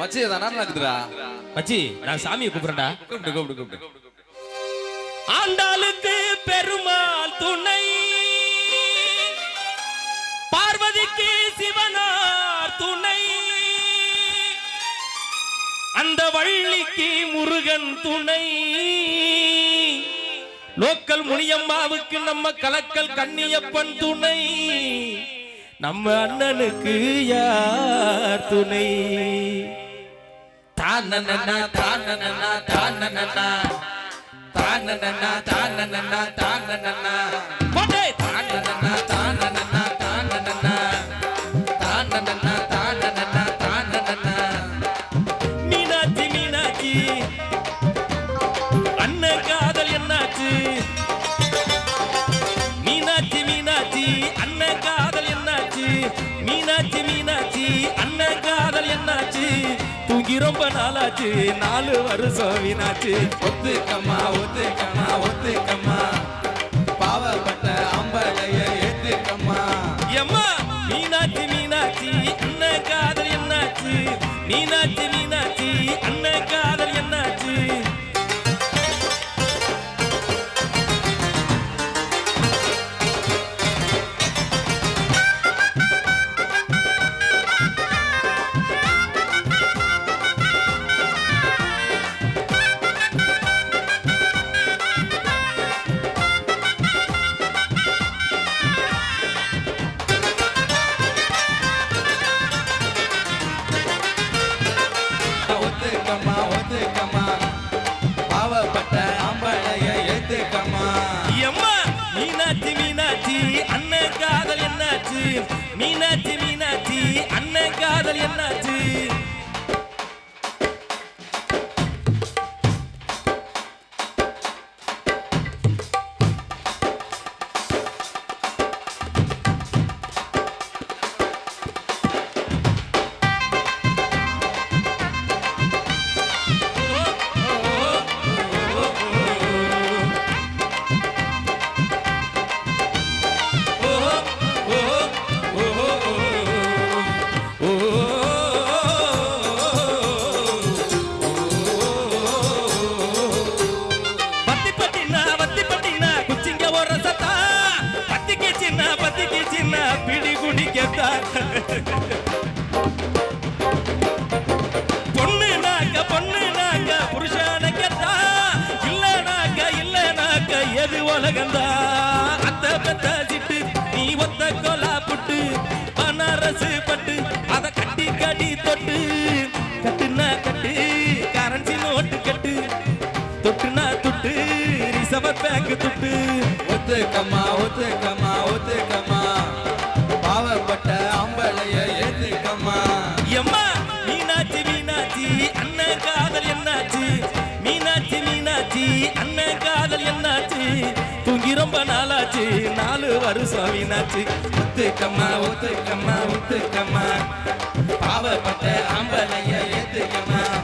மச்சி தானா நடக்குதுடா மச்சி நான் சாமியை கூப்பிடுறேன்டா. கூப்பிட்டு கூப்பிட்டு கூப்பிட்டு ஆண்டாளுக்கு பெருமாள் துணை. பார்வதிக்கு சிவனார் துணை. அந்த வள்ளிக்கு முருகன் துணை. லோக்கல் முனியம்மாவுக்கு நம்ம கலக்கல் கண்ணியப்பன் துணை. நம்ம அண்ணனுக்கு யார் துணை? தானனனா தானனனா தானனனா தானனனா தானனனா தானனனா போட்டே தானனனா தானனனா தானனனா தானனனா தானனனா தானனனா மீனாட்சி மீனாட்சி தூங்கி ரொம்ப நாளாச்சு. நாலு வருஷம் வீணாச்சு. ஒத்துக்கம்மா ஒத்துக்கம்மா ஒத்துக்கம்மா. பாவப்பட்ட அம்பலைய ஏத்துக்கம்மா. எம்மா மீனாட்சி மீனாட்சி அண்ணன் காதல் என்னாச்சு? மீனாட்சி மீனாட்சி அண்ணன் காதல் என்ன மீனாட்சி மீனாட்சி எது உலகந்தா? அத்த பெத்த சிட்டு நீ ஒத்த கொலா புட்டு பனாரசு பட்டு அத கட்டி கடி தொட்டு கட்டுனா கட்டு கரன்சி நோட்டு கட்டு தொட்டுனா தொட்டு ரிசர்வ் பேங்க் தொட்டு. ஒத்துக்கம்மா ஒத்துக்கம்மா ஒத்துக்கம்மா. பாவப்பட்ட அம்பளைய ஏத்துக்கம்மா. எம்மா மீனாட்சி மீனாட்சி அண்ணன் காதல் என்னாச்சு? ரொம்ப நாளாச்சு. நாலு வருஷம் வீணாச்சு. ஒத்துக்கம்மா ஒத்துக்கம்மா ஒத்துக்கம்மா. பாவப்பட்ட ஆம்பளைய எத்துக்கம்மா